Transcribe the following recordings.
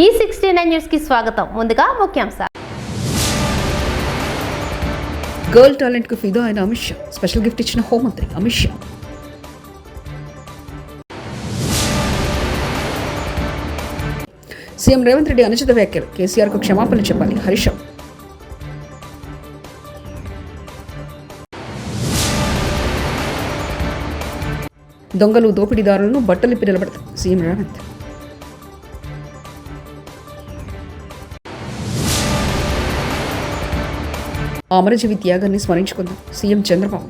ఈ sixty nine న్యూస్కి స్వాగతం. ముందుగా ముఖ్యాంశాలు. గర్ల్ టాలెంట్కు ఫిదో అయిన అమిత్ షా. స్పెషల్ గిఫ్ట్ ఇచ్చిన హోంమంత్రి అమిత్ షా. సీఎం రేవంత్ రెడ్డి అనుచిత వ్యాఖ్యలు. కేసీఆర్కు క్షమాపణ చెప్పాలి హరీష్ దొంగలు దోపిడీదారులను బట్టలిప్పి నిలబడతారు సీఎం రేవంత్. అమరజీవి త్యాగాన్ని స్మరించుకుందాం. సీఎం చంద్రబాబు.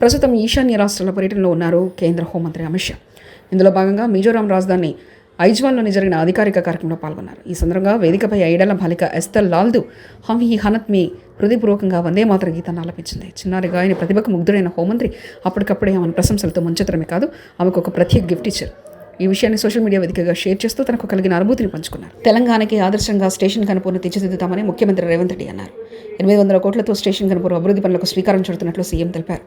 ప్రస్తుతం ఈశాన్య రాష్ట్రాల పర్యటనలో ఉన్నారు కేంద్ర హోంమంత్రి అమిత్ షా. ఇందులో భాగంగా మిజోరాం రాజధాని ఐజ్వాల్లోని జరిగిన అధికారిక కార్యక్రమంలో పాల్గొన్నారు. ఈ సందర్భంగా వేదికపై ఐడల బాలిక ఎస్తల్ లాల్దు హమ్ హీ హనత్ మీ హృదయపూర్వకంగా వందే మాతర గీతాన్ని ఆలపించింది. చిన్నారి ఆయన ప్రతిభకు ముగ్ధుడైన హోంమంత్రి అప్పటికప్పుడే ఆమెను ప్రశంసలతో ముంచెత్తడమే కాదు ఆమెకు ఒక ప్రత్యేక గిఫ్ట్ ఇచ్చారు. ఈ విషయాన్ని సోషల్ మీడియా వేదికగా షేర్ చేస్తూ తనకు కలిగిన అనుభూతిని పంచుకున్నారు. తెలంగాణకి ఆదర్శంగా స్టేషన్ కనుపూర్ను తీర్చిదిద్దుతామని ముఖ్యమంత్రి రేవంత్ రెడ్డి అన్నారు. ఎనిమిది వందల కోట్లతో స్టేషన్ కనుపూర్ అభివృద్ధి పనులకు శ్రీకారం చుడుతున్నట్లు సీఎం తెలిపారు.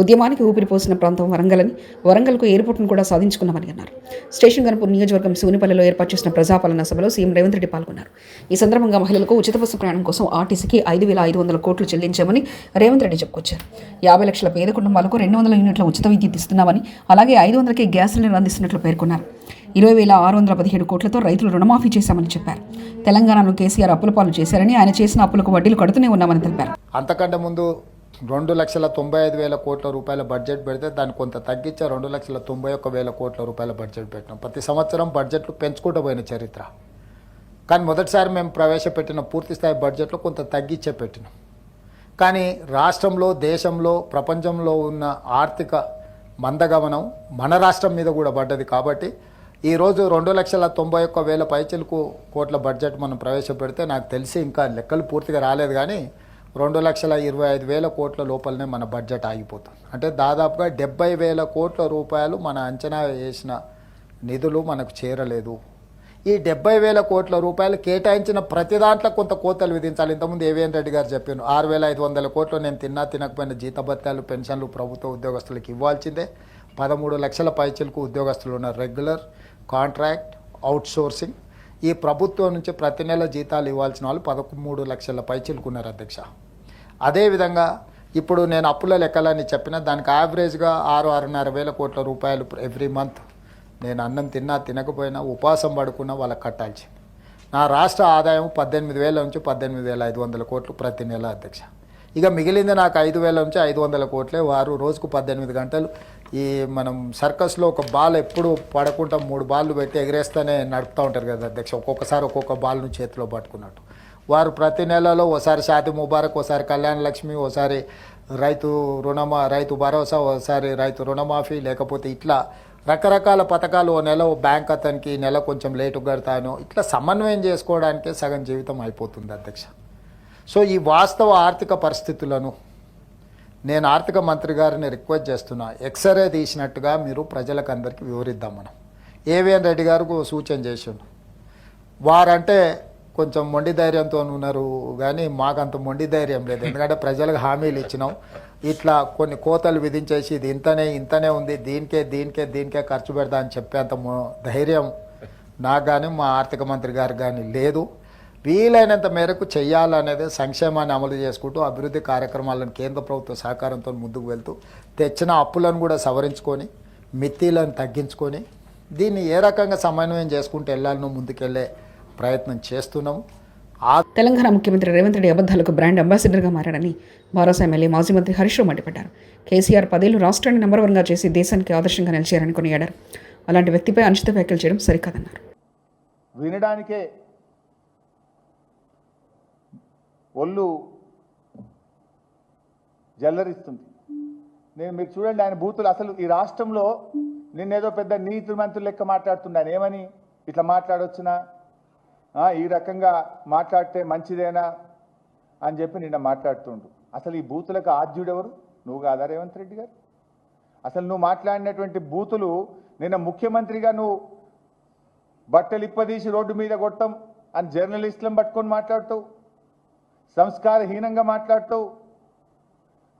ఉద్యమానికి ఊపిరిపోసిన ప్రాంతం వరంగల్ అని వరంగల్కు ఎయిర్పోర్ట్ను కూడా సాధించుకున్నామని అన్నారు. స్టేషన్ కనుపూర్ నియోజకవర్గం సూనిపల్లిలో ఏర్పాటు చేసిన ప్రజాపాలన సభలో సీఎం రేవంత్ రెడ్డి పాల్గొన్నారు. ఈ సందర్భంగా మహిళలకు ఉచిత బస్సు ప్రయాణం కోసం ఆర్టీసీకి ఐదు వేల ఐదు వందల కోట్లు చెల్లించామని రేవంత్ రెడ్డి చెప్పుకొచ్చారు. యాభై లక్షల పేద కుటుంబాలకు రెండు వందల యూనిట్ల ఉచిత విద్యుత్ ఇస్తున్నామని అలాగే ఐదు వందలకి గ్యాస్ సిలిండర్ అందిస్తున్నట్లు పేర్కొన్నారు. ఇరవై వేల ఆరు వందల పదిహేడు కోట్లతో రైతులు రుణమాఫీ చేశామని చెప్పారు. తెలంగాణను కేసీఆర్ అప్పుల పాలు చేశారని ఆయన చేసిన అప్పులకు వడ్డీలు కడుతూనే ఉన్నామని తెలిపారు. అంతకంటే ముందు రెండు లక్షల తొంభై ఐదు వేల కోట్ల రూపాయల బడ్జెట్ పెడితే దాన్ని కొంత తగ్గించే రెండు లక్షల తొంభై ఒక్క వేల కోట్ల రూపాయల బడ్జెట్ పెట్టినాం. ప్రతి సంవత్సరం బడ్జెట్లు పెంచుకుంటూ పోయిన చరిత్ర. కానీ మొదటిసారి మేము ప్రవేశపెట్టిన పూర్తి స్థాయి బడ్జెట్లో కొంత తగ్గించే పెట్టినాం. కానీ రాష్ట్రంలో దేశంలో ప్రపంచంలో ఉన్న ఆర్థిక మందగమనం మన రాష్ట్రం మీద కూడా పడ్డది కాబట్టి ఈరోజు రెండు లక్షల తొంభై ఒక్క వేల పైచలకు కోట్ల బడ్జెట్ మనం ప్రవేశపెడితే నాకు తెలిసి ఇంకా లెక్కలు పూర్తిగా రాలేదు కానీ రెండు లక్షల ఇరవై ఐదు వేల కోట్ల లోపలనే మన బడ్జెట్ ఆగిపోతుంది. అంటే దాదాపుగా డెబ్బై వేల కోట్ల రూపాయలు మన అంచనా వేసిన నిధులు మనకు చేరలేదు. ఈ డెబ్బై వేల కోట్ల రూపాయలు కేటాయించిన ప్రతి దాంట్లో కొంత కోతలు విధించాలి. ఇంతకుముందు ఏవిఎన్ రెడ్డి గారు చెప్పాను ఆరు వేల ఐదు వందల కోట్లు నేను తిన్నా తినకపోయిన జీతభత్యాలు పెన్షన్లు ప్రభుత్వ ఉద్యోగస్తులకు ఇవ్వాల్సిందే. పదమూడు లక్షల పైచలకు ఉద్యోగస్తులు ఉన్నారు రెగ్యులర్ కాంట్రాక్ట్ అవుట్సోర్సింగ్. ఈ ప్రభుత్వం నుంచి ప్రతి నెల జీతాలు ఇవ్వాల్సిన వాళ్ళు పదమూడు లక్షల పైచలకు ఉన్నారు అధ్యక్ష. అదేవిధంగా ఇప్పుడు నేను అప్పుల లెక్కలని చెప్పిన దానికి యావరేజ్గా ఆరు ఆరున్నర వేల కోట్ల రూపాయలు ఎవ్రీ మంత్ నేను అన్నం తిన్నా తినకపోయినా ఉపవాసం పడుకున్నా వాళ్ళకి కట్టాల్సింది. నా రాష్ట్ర ఆదాయం పద్దెనిమిది వేల నుంచి పద్దెనిమిది వేల ఐదు వందల కోట్లు ప్రతి నెల అధ్యక్ష. ఇక మిగిలింది నాకు ఐదు వేల నుంచి ఐదు వందల కోట్లే. వారు రోజుకు పద్దెనిమిది గంటలు ఈ మనం సర్కస్లో ఒక బాల్ ఎప్పుడు పడకుండా మూడు బాళ్ళు పెట్టి ఎగరేస్తూనే నడుపుతూ ఉంటారు కదా అధ్యక్ష. ఒక్కొక్కసారి ఒక్కొక్క బాల్ను చేతిలో పట్టుకున్నట్టు. వారు ప్రతి నెలలో ఓసారి షాతి ముబారక్ ఓసారి కళ్యాణ లక్ష్మి ఓసారి రైతు రుణమా రైతు భరోసా ఓసారి రైతు రుణమాఫీ లేకపోతే ఇట్లా రకరకాల పథకాలు ఓ నెల బ్యాంక్ అతనికి నెల కొంచెం లేటు కడతాను. ఇట్లా సమన్వయం చేసుకోవడానికే సగం జీవితం అయిపోతుంది అధ్యక్ష. సో ఈ వాస్తవ ఆర్థిక పరిస్థితులను నేను ఆర్థిక మంత్రి గారిని రిక్వెస్ట్ చేస్తున్నా. ఎక్స్రే తీసినట్టుగా మీరు ప్రజలకు అందరికీ వివరిద్దాం మనం. ఏవిఎన్ రెడ్డి గారికి ఓ సూచన చేసిండు వారంటే కొంచెం మొండి ధైర్యంతో ఉన్నారు కానీ మాకు అంత మొండి ధైర్యం లేదు. ఎందుకంటే ప్రజలకు హామీలు ఇచ్చినాం. ఇట్లా కొన్ని కోతలు విధించేసి ఇది ఇంతనే ఇంతనే ఉంది దీనికే దీనికే దీనికే ఖర్చు పెడతా అని చెప్పేంత ధైర్యం నాకు కానీ మా ఆర్థిక మంత్రి గారు కానీ లేదు. వీలైనంత మేరకు చేయాలనేది సంక్షేమాన్ని అమలు చేసుకుంటూ అభివృద్ధి కార్యక్రమాలను కేంద్ర ప్రభుత్వ సహకారంతో ముందుకు వెళ్తూ తెచ్చిన అప్పులను కూడా సవరించుకొని మిత్తిలను తగ్గించుకొని దీన్ని ఏ రకంగా సమన్వయం చేసుకుంటూ వెళ్ళాలనో ముందుకెళ్ళే ప్రయత్నం చేస్తున్నాము ఆ తెలంగాణ ముఖ్యమంత్రి రేవంత్ రెడ్డి అబద్ధాలకు బ్రాండ్ అంబాసిడర్గా మారాడని భరోసా ఎమ్మెల్యే మాజీ మంత్రి హరీష్ రావు మండిపడ్డారు. కేసీఆర్ పదేళ్ళు రాష్ట్రాన్ని నెంబర్ వన్గా చేసి దేశానికి ఆదర్శంగా నిలిచారని కొనియాడారు. అలాంటి వ్యక్తిపై అనుచిత వ్యాఖ్యలు చేయడం సరికాదన్నారు. వినడానికే ఒళ్ళు జల్లరిస్తుంది. నేను మీరు చూడండి ఆయన బూతులు అసలు ఈ రాష్ట్రంలో నిన్నేదో పెద్ద నీతి మంత్రులు లెక్క మాట్లాడుతున్నాను ఏమని? ఇట్లా మాట్లాడొచ్చునా? ఈ రకంగా మాట్లాడితే మంచిదేనా అని చెప్పి నిన్న మాట్లాడుతుండు. అసలు ఈ బూతులకు ఆద్యుడెవరు? నువ్వు కాదా రేవంత్ రెడ్డి గారు? అసలు నువ్వు మాట్లాడినటువంటి బూతులు నిన్న ముఖ్యమంత్రిగా నువ్వు బట్టలు ఇప్పదీసి రోడ్డు మీద కొట్టం అని జర్నలిస్టులను పట్టుకొని మాట్లాడుతావు. సంస్కారహీనంగా మాట్లాడుతావు.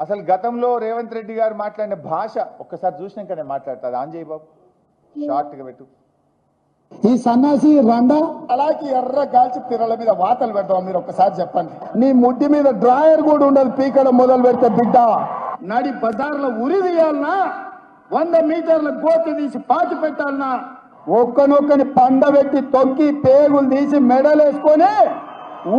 అసలు గతంలో రేవంత్ రెడ్డి గారు మాట్లాడిన భాష ఒక్కసారి చూసినాక నేను మాట్లాడతా చేయి బాబు షార్ట్గా పెట్టు. ఈ సన్నాసి రండా అలాగే ఎర్ర గాల్చి తిరల మీద వాతలు పెడతాం మీరు ఒక్కసారి చెప్పండి. నీ ముడ్డి మీద డ్రాయర్ కూడా ఉండదు పీకడం మొదలు పెడితే బిడ్డ. నడి బజార్లో ఉరి తీయాలనా? వంద మీటర్ల గోతి తీసి పాతి పెట్టాలనా? ఒక్కనొక్కని పండబెట్టి తొక్కి పేగులు తీసి మెడలేసుకొని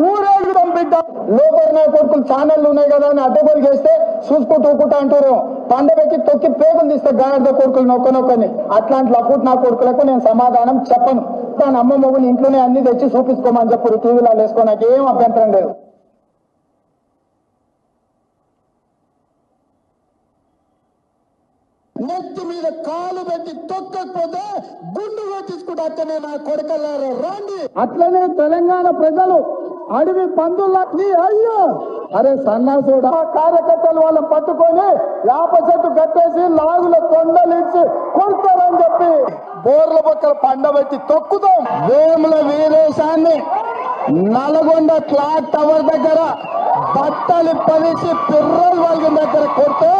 ఊరేగుదాం బిడ్డ. లోపల నా కొడుకులు ఛానళ్ళు ఉన్నాయి కదా అని అడ్డగొలిగేస్తే చూసుకుంటూ ఊకుంటా అంటారు. పండబెట్టి తొక్కి పేగులు తీస్తే గాడిద కొడుకులు నొక్కనొక్కని. అట్లాంటి లపుట్ నా కొడుకులకు నేను సమాధానం చెప్పను. తన అమ్మ మొగుని ఇంట్లోనే అన్ని తెచ్చి చూపించుకోమని చెప్పు టీవీలో వేసుకో నాకు ఏం అభ్యంతరం లేదు. నెత్తి మీద కాలు పెట్టి తొక్కకపోతే గుండు కొట్టించుకుంటే అక్కనే నా కొడుకల్లారా రాండి. అట్లనే తెలంగాణ ప్రజలు అడవి పందుల అయ్యో! అరే సన్నాసుడు కార్యకర్తలు వాళ్ళని పట్టుకొని వేప చెట్టు కట్టేసి లాగుల తొండలు ఇచ్చి కొడతారని చెప్పి బోర్ల పక్కల పండబెట్టి తొక్కుతాం. వేముల వీరేశాన్ని నల్గొండ క్లాక్ టవర్ దగ్గర బట్టలు పలిసి పిర్రలు వాళ్ళ దగ్గర కొడితే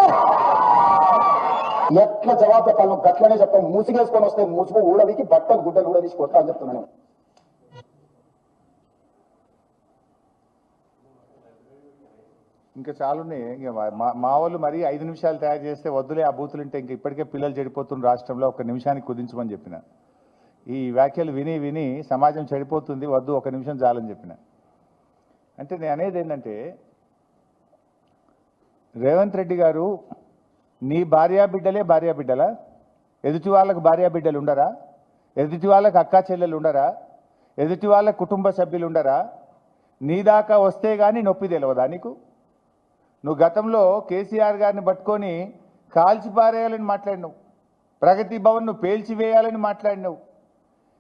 ఎట్లా జవాబు చెప్పాలి? గట్లనే చెప్తాం మూసిగేసుకొని వస్తే మూసుకు ఊడవికి బట్టలు గుడ్డలు ఊడదీసి కొట్టాలని చెప్తున్నాను. ఇంకా చాలున్నాయి ఇంకా మా మా వాళ్ళు మరీ ఐదు నిమిషాలు తయారు చేస్తే వద్దులే ఆ బూతులుంటే ఇంకా ఇప్పటికే పిల్లలు చెడిపోతున్న రాష్ట్రంలో ఒక నిమిషానికి కుదించమని చెప్పిన. ఈ వ్యాఖ్యలు విని విని సమాజం చెడిపోతుంది వద్దు ఒక నిమిషం చాలని చెప్పిన. అంటే నేను అనేది ఏంటంటే రేవంత్ రెడ్డి గారు నీ భార్యా బిడ్డలే భార్యా బిడ్డలా? ఎదుటి వాళ్ళకు భార్యా బిడ్డలు ఉండరా? ఎదుటి వాళ్ళకు అక్కా చెల్లెలు ఉండరా? ఎదుటి వాళ్ళ కుటుంబ సభ్యులు ఉండరా? నీ దాకా వస్తే కానీ నొప్పి తెలియదా నీకు? నువ్వు గతంలో కేసీఆర్ గారిని పట్టుకొని కాల్చిపారేయాలని మాట్లాడినావు. ప్రగతి భవన్ నువ్వు పేల్చివేయాలని మాట్లాడినావు.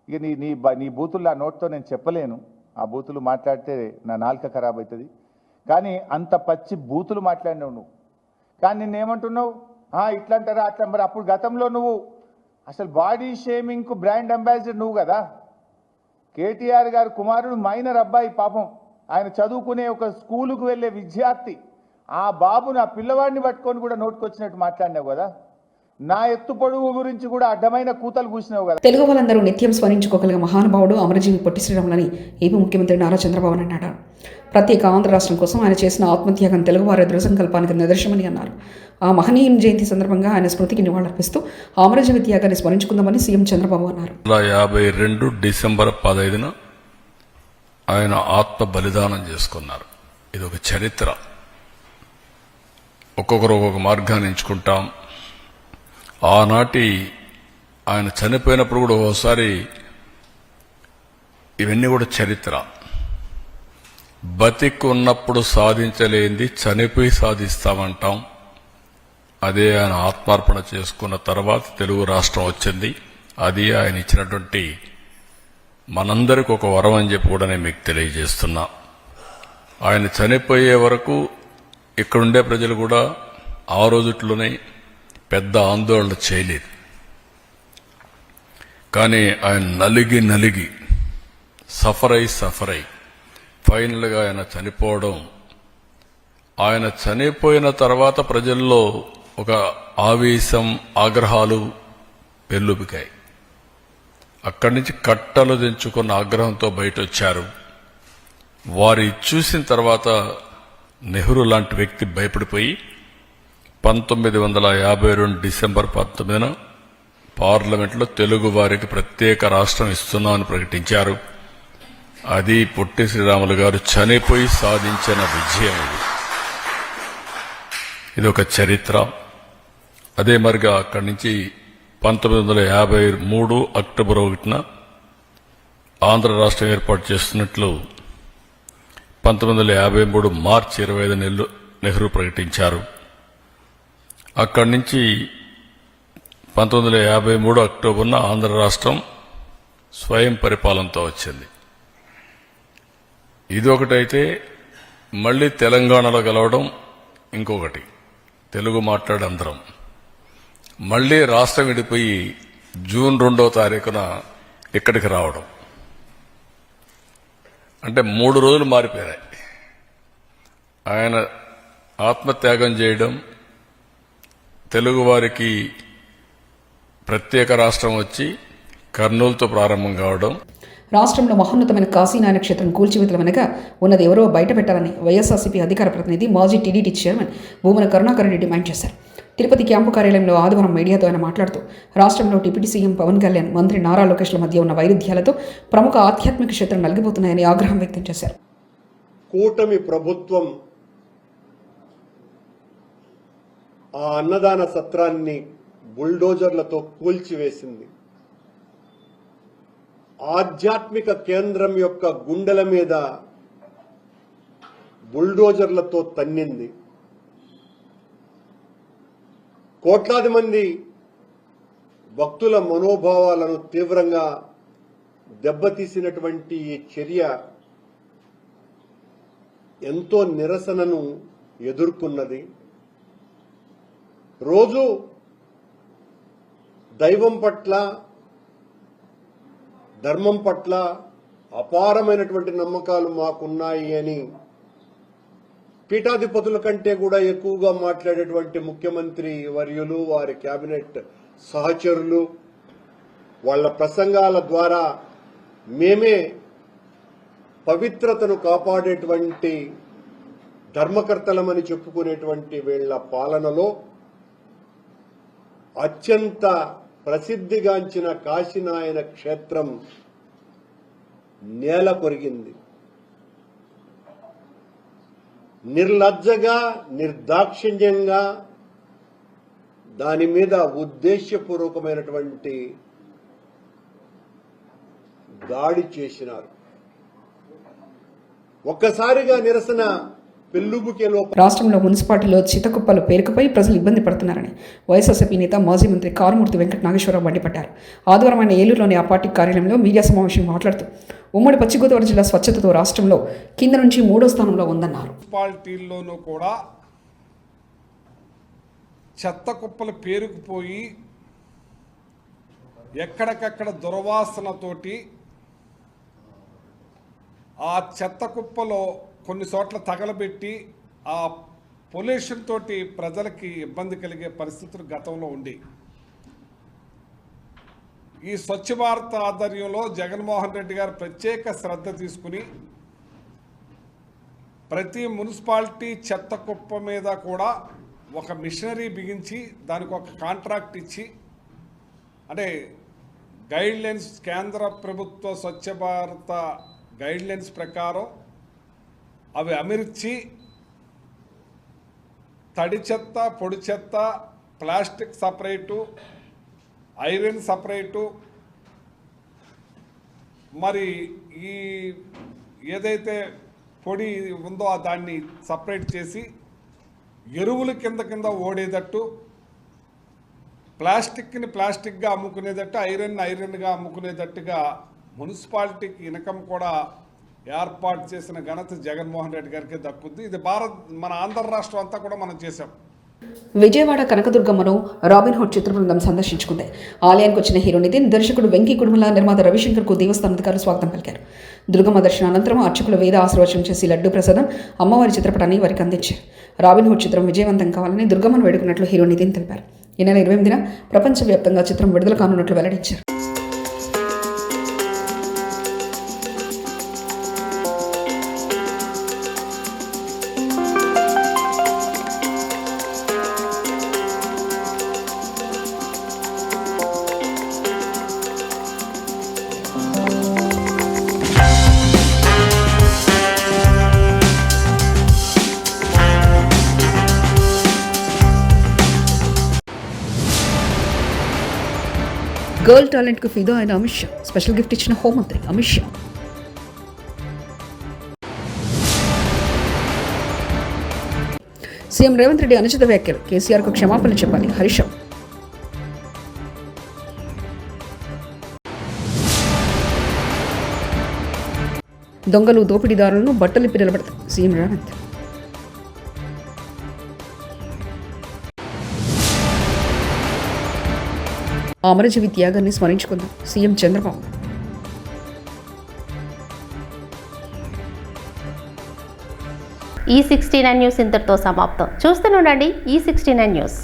ఇక నీ నీ బ- నీ బూతులు ఆ నోట్తో నేను చెప్పలేను. ఆ బూతులు మాట్లాడితే నా నాలుక ఖరాబ్ అవుతుంది. కానీ అంత పచ్చి బూతులు మాట్లాడినావు నువ్వు. కానీ నిన్నేమంటున్నావు? "ఆ, ఇట్లా అంటారా అట్లా మరి అప్పుడు గతంలో నువ్వు అసలు బాడీ షేమింగ్కు బ్రాండ్ అంబాసిడర్ నువ్వు కదా. కేటీఆర్ గారు కుమారుడు మైనర్ అబ్బాయి పాపం. ఆయన చదువుకునే ఒక స్కూలుకు వెళ్ళే విద్యార్థి. ఆ బాబుని ఆ పిల్లవాడిని పట్టుకొని కూడా నోటుకొచ్చినట్టు మాట్లాడినావు కదా. నా ఎత్తు పొడుగు గురించి కూడా అడ్డమైన కూతలు కూసినావు కదా. తెలుగు వాళ్ళందరూ నిత్యం స్మరించుకోగలిగే మహానుభావుడు అమరజీవి పొట్టి శ్రీరాములని ఏపీ ముఖ్యమంత్రి నారా చంద్రబాబు నాయుడు అన్నారు ప్రత్యేక ఆంధ్ర రాష్ట్రం కోసం ఆయన చేసిన ఆత్మత్యాగం తెలుగువారి దృఢ సంకల్పానికి నిదర్శనమని అన్నారు. ఆ మహనీయుని జయంతి సందర్భంగా ఆయన స్మృతికి నివాళులర్పిస్తూ అమరజీవి త్యాగాన్ని స్మరించుకుందామని సీఎం చంద్రబాబు అన్నారు. యాభై రెండు డిసెంబర్ పదహైదున ఆయన ఆత్మ బలిదానం చేసుకున్నారు. ఇది ఒక చరిత్ర. ఒక్కొక్కరు ఒక్కొక్క మార్గాన్ని ఎంచుకుంటాం. ఆనాటి ఆయన చనిపోయినప్పుడు కూడా ఒకసారి ఇవన్నీ కూడా చరిత్ర. బతికి ఉన్నప్పుడు సాధించలేంది చనిపోయి సాధిస్తామంటాం. అదే ఆయన ఆత్మార్పణ చేసుకున్న తర్వాత తెలుగు రాష్ట్రం వచ్చింది. అది ఆయన ఇచ్చినటువంటి మనందరికి ఒక వరం అని చెప్పి కూడా నేను మీకు తెలియజేస్తున్నా. ఆయన చనిపోయే వరకు ఇక్కడుండే ప్రజలు కూడా ఆ రోజుట్లోనే పెద్ద ఆందోళన చేయలేదు. కానీ ఆయన నలిగి నలిగి సఫర్ అయి సఫర్ అయి ఫైనల్గా ఆయన చనిపోవడం ఆయన చనిపోయిన తర్వాత ప్రజల్లో ఒక ఆవేశం ఆగ్రహాలు పెళ్ళుబికాయి అక్కడి నుంచి కట్టలు తెంచుకున్న ఆగ్రహంతో బయట వచ్చారు వారి చూసిన తర్వాత నెహ్రూ లాంటి వ్యక్తి భయపడిపోయి పంతొమ్మిది వందల యాభై రెండు డిసెంబర్ పంతొమ్మిదిన పార్లమెంట్లో తెలుగు వారికి ప్రత్యేక రాష్ట్రం ఇస్తున్నామని ప్రకటించారు. అది పొట్టి శ్రీరాములు గారు చనిపోయి సాధించిన విజయం ఇది. ఇది ఒక చరిత్ర. అదే మరిగా అక్కడి నుంచి పంతొమ్మిది వందల యాభై మూడు అక్టోబర్ ఒకటిన ఆంధ్ర రాష్ట్రం ఏర్పాటు చేస్తున్నట్లు పంతొమ్మిది వందల యాభై మూడు మార్చి ఇరవై ఐదు నెలలు నెహ్రూ ప్రకటించారు. అక్కడి నుంచి పంతొమ్మిది వందల యాభై మూడు అక్టోబర్న ఆంధ్ర రాష్ట్రం స్వయం పరిపాలనతో వచ్చింది. ఇది ఒకటైతే మళ్ళీ తెలంగాణలో గెలవడం ఇంకొకటి. తెలుగు మాట్లాడే అందరం మళ్ళీ రాష్ట్రం విడిపోయి జూన్ రెండో తారీఖున ఇక్కడికి రావడం. అంటే మూడు రోజులు మారిపోయినాయి. ఆయన ఆత్మత్యాగం చేయడం తెలుగువారికి ప్రత్యేక రాష్ట్రం వచ్చి కర్నూలుతో ప్రారంభం కావడం. రాష్ట్రంలో మహోన్నతమైన కాశీనారాయణ క్షేత్రం కూల్చివేతలమనగా ఉన్నది ఎవరో బయట పెట్టాలని వైఎస్ఆర్సీపీ అధికార ప్రతినిధి మాజీ TTD chairman Bhumana Karunakar Reddy demand చేశారు. తిరుపతి క్యాంపు కార్యాలయంలో ఆదివారం మీడియాతో ఆయన మాట్లాడుతూ రాష్ట్రంలో డిప్యూటీ సీఎం పవన్ కళ్యాణ్ మంత్రి నారా లోకేష్ల మధ్య ఉన్న వైరుధ్యాలతో ప్రముఖ ఆధ్యాత్మిక క్షేత్రం నలిగిపోతున్నాయని ఆగ్రహం వ్యక్తం చేశారు. కూటమి ప్రభుత్వం ఆ అన్నదాన సత్రాన్ని బుల్డోజర్లతో కూల్చివేసింది. ఆధ్యాత్మిక కేంద్రం యొక్క గుండెల మీద బుల్డోజర్లతో తన్నింది. కోట్లాది మంది భక్తుల మనోభావాలను తీవ్రంగా దెబ్బతీసినటువంటి ఈ చర్య ఎంతో నిరసనను ఎదుర్కొన్నది. రోజు దైవం పట్ల ధర్మం పట్ల అపారమైనటువంటి నమ్మకాలు మాకున్నాయి అని పీఠాధిపతుల కంటే కూడా ఎక్కువగా మాట్లాడేటువంటి ముఖ్యమంత్రి వర్యులు వారి కేబినెట్ సహచరులు వాళ్ళ ప్రసంగాల ద్వారా మేమే పవిత్రతను కాపాడేటువంటి ధర్మకర్తలమని చెప్పుకునేటువంటి వీళ్ళ పాలనలో అత్యంత ప్రసిద్ధిగాంచిన కాశీనాయన క్షేత్రం నేల కొరిగింది. నిర్లజ్జగా నిర్దాక్షిణ్యంగా దాని మీద ఉద్దేశ్యపూర్వకమైనటువంటి దాడి చేసినారు. ఒక్కసారిగా నిరసన రాష్ట్రంలో మున్సిపాలిటీలో చితకుప్పలు పేరుకుపై ప్రజలు ఇబ్బంది పడుతున్నారని వైఎస్ఆర్సీపీ నేత మాజీ మంత్రి కారుమూర్తి వెంకట నాగేశ్వరరావు మండిపడ్డారు. ఆదివారం ఆయన ఏలూరులోని ఆ పార్టీ కార్యాలయంలో మీడియా సమావేశం మాట్లాడుతూ ఉమ్మడి పశ్చిమగోదావరి జిల్లా స్వచ్ఛతతో రాష్ట్రంలో కింద నుంచి మూడో స్థానంలో ఉందన్నారు. మున్సిపాలిటీల్లోనూ కూడా చెత్త కుప్పలు పేరుకుపోయి ఎక్కడికక్కడ దుర్వాసనతోటి ఆ చెత్త కుప్పలో కొన్ని చోట్ల తగలబెట్టి ఆ పొల్యూషన్ తోటి ప్రజలకి ఇబ్బంది కలిగే పరిస్థితులు గతంలో ఉండి. ఈ స్వచ్ఛ భారత్ ఆధ్వర్యంలో జగన్మోహన్ రెడ్డి గారు ప్రత్యేక శ్రద్ధ తీసుకుని ప్రతి మున్సిపాలిటీ చెత్త కుప్ప మీద కూడా ఒక మిషనరీ బిగించి దానికి ఒక కాంట్రాక్ట్ ఇచ్చి అంటే గైడ్ లైన్స్ కేంద్ర ప్రభుత్వ స్వచ్ఛ భారత గైడ్ లైన్స్ ప్రకారం అవి అమర్చి తడి చెత్త పొడి చెత్త ప్లాస్టిక్ సపరేటు ఐరన్ సపరేటు. మరి ఈ ఏదైతే పొడి ఉందో దాన్ని సపరేట్ చేసి ఎరువుల కింద కింద ఓడేటట్టు ప్లాస్టిక్ని ప్లాస్టిక్గా అమ్ముకునేటట్టు ఐరన్ ఐరన్గా అమ్ముకునేటట్టుగా మున్సిపాలిటీకి ఇన్కమ్ కూడా ఏర్పాటు చేసిన ఘనత జగన్మోహన్ రెడ్డి గారికి దక్కుద్ది ఇది భారత్ మన ఆంధ్ర రాష్ట్రం అంతా కూడా మనం చేసాం విజయవాడ కనకదుర్గమ్మను రాబిన్హుడ్ చిత్ర బృందం సందర్శించుకుంది. ఆలయానికి వచ్చిన హీరో నితిన్ దర్శకుడు వెంకీ కుడుమల నిర్మాత రవిశంకర్కు దేవస్థాన అధికారులు స్వాగతం పలికారు. దుర్గమ్మ దర్శనం అనంతరం అర్చకులు వేద ఆశీర్వచనం చేసి లడ్డు ప్రసాదం అమ్మవారి చిత్రపటాన్ని వారికి అందించారు. రాబిన్హుడ్ చిత్రం విజయవంతం కావాలని దుర్గమ్మను వేడుకున్నట్లు హీరో నితిన్ తెలిపారు. ఈ నెల ఇరవై ఎనిమిదిన ప్రపంచవ్యాప్తంగా చిత్రం విడుదల కానున్నట్లు వెల్లడించారు. గర్ల్ టాలెంట్కు ఫిదో అయిన అమిత్ షా. స్పెషల్ గిఫ్ట్ ఇచ్చిన హోంమంత్రి అమిత్ షా. సీఎం రేవంత్ రెడ్డి అనుచిత వ్యాఖ్యలు. కేసీఆర్కు క్షమాపణ చెప్పాలి. హరీష్ దొంగలు దోపిడీదారులను బట్టలిప్పి నిలబడతారు. సీఎం రేవంత్. అమరజీవి త్యాగాన్ని స్మరించుకుందాం. సీఎం చంద్రబాబు. ఈ సిక్స్టీ నైన్ న్యూస్ ఇంతటితో సమాప్తం. చూస్తూనే ఉండండి ఈ సిక్స్టీ నైన్ న్యూస్.